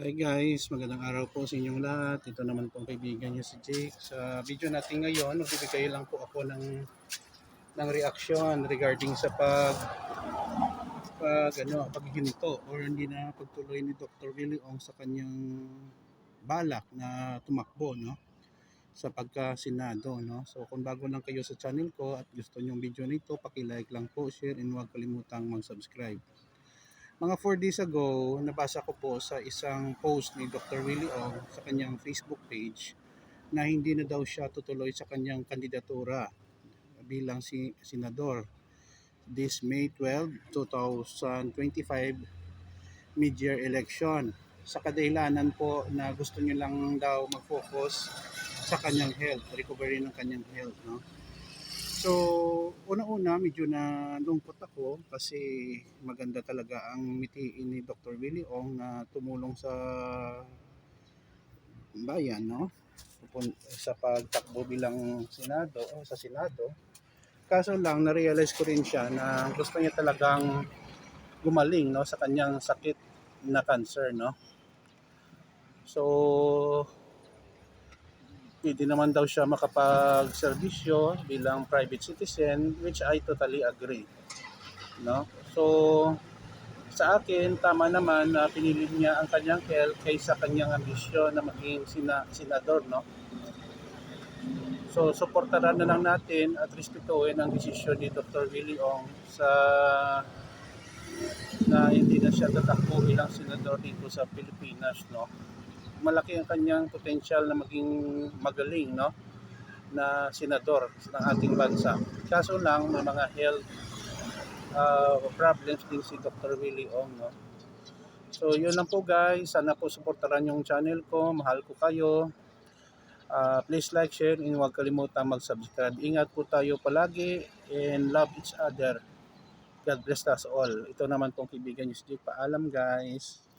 Hi guys, magandang araw po sa inyong lahat. Ito naman pong kaibigan niyo si Jake. Sa video natin ngayon, magbibigay lang po ako ng ng reaction regarding sa pag pag ano, paghihinto or hindi na pagtuloy ni Dr. Willie Ong sa kanyang balak na tumakbo no sa pagka-senado no. So kung bago lang kayo sa channel ko at gusto niyo yung video nito, paki-like lang po, share and huwag kalimutang mag-subscribe. Mga 4 days ago, nabasa ko po sa isang post ni Dr. Willie Ong sa kanyang Facebook page na hindi na daw siya tutuloy sa kanyang kandidatura bilang si senador this May 12, 2025 mid-year election. Sa kadahilanan po na gusto niya lang daw mag-focus sa kanyang health, recovery ng kanyang health. No? So, una-una, medyo na lungkot ako kasi maganda talaga ang mitiin ni Dr. Willie Ong na tumulong sa bayan, no? Sa pagtakbo bilang Senado, o sa Senado. Kaso lang, na-realize ko rin siya na gusto niya talagang gumaling, no? Sa kanyang sakit na cancer, no? So, pwede naman daw siya makapag-serbisyo bilang private citizen which I totally agree no so sa akin tama naman na pinili niya ang kanyang health kaysa kanyang ambisyon na maging sina, senador no so suportahan na lang natin at respetuhin ang desisyon ni Dr. Willie Ong sa na hindi na siya tatakbo bilang senador dito sa Pilipinas no malaki ang kanyang potential na maging magaling no na senador ng ating bansa. Kaso lang may mga health uh, problems din si Dr. Willie Ong no. So yun lang po guys, sana po suportahan yung channel ko, mahal ko kayo. Uh, please like, share, and huwag kalimutan mag-subscribe. Ingat po tayo palagi and love each other. God bless us all. Ito naman pong kaibigan niyo si. Paalam guys.